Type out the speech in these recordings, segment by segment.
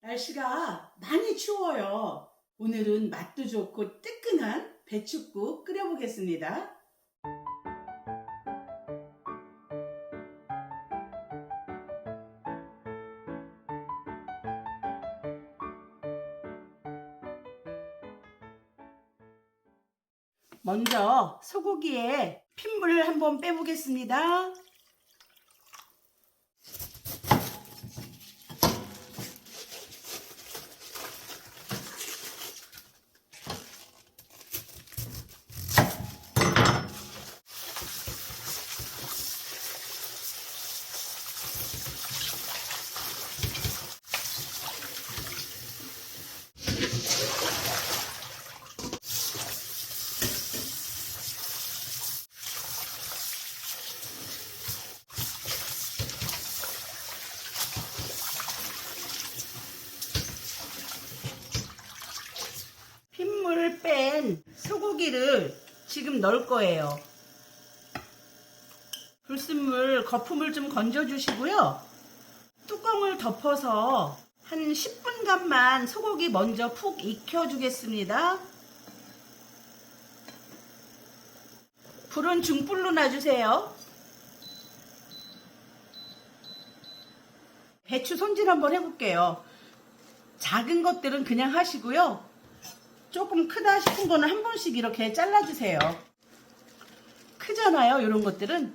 날씨가 많이 추워요. 오늘은 맛도 좋고 뜨끈한 배추국 끓여보겠습니다. 먼저 소고기에 핏물을 한번 빼보겠습니다. 핏물 뺀 소고기를 지금 넣을 거예요. 불순물, 거품을 좀 건져주시고요. 뚜껑을 덮어서 한 10분간만 소고기 먼저 푹 익혀주겠습니다. 불은 중불로 놔주세요. 배추 손질 한번 해볼게요. 작은 것들은 그냥 하시고요. 조금 크다 싶은 거는 한 번씩 이렇게 잘라주세요. 크잖아요, 이런 것들은.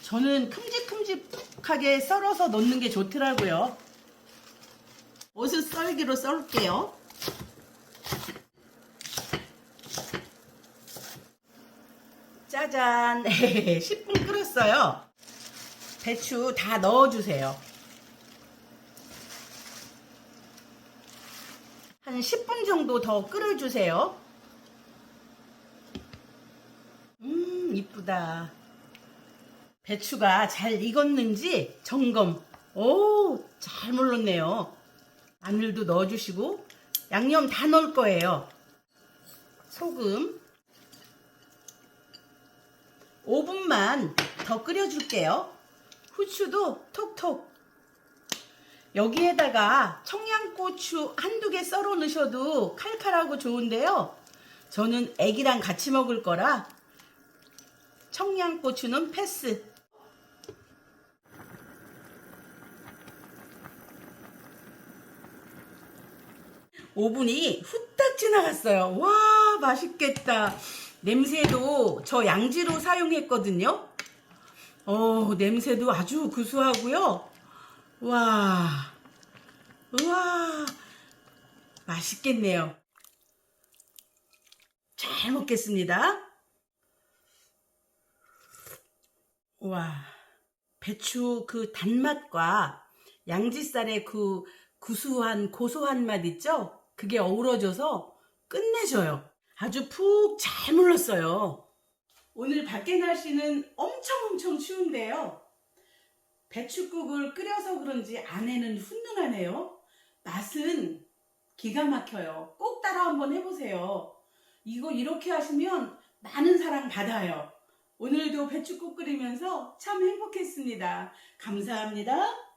저는 큼직큼직하게 썰어서 넣는 게 좋더라고요. 옷을 썰기로 썰게요. 짜잔. 10분 끓였어요. 배추 다 넣어주세요. 한 10분 정도 더 끓여주세요. 음 이쁘다. 배추가 잘 익었는지 점검. 오잘 물렀네요. 마늘도 넣어주시고 양념 다 넣을 거예요. 소금 5분만 더 끓여줄게요. 후추도 톡톡. 여기에다가 청양고추 한두 개 썰어 넣으셔도 칼칼하고 좋은데요. 저는 애기랑 같이 먹을 거라 청양고추는 패스. 오분이 후딱 지나갔어요. 와, 맛있겠다. 냄새도 저 양지로 사용했거든요. 어, 냄새도 아주 구수하고요. 와, 우와, 맛있겠네요. 잘 먹겠습니다. 와, 배추 그 단맛과 양지살의 그 구수한 고소한 맛 있죠? 그게 어우러져서 끝내줘요. 아주 푹 잘 물렀어요. 오늘 밖에 날씨는 엄청 엄청 추운데요. 배추국을 끓여서 그런지 안에는 훈훈하네요. 맛은 기가 막혀요. 꼭 따라 한번 해보세요. 이거 이렇게 하시면 많은 사랑 받아요. 오늘도 배추국 끓이면서 참 행복했습니다. 감사합니다.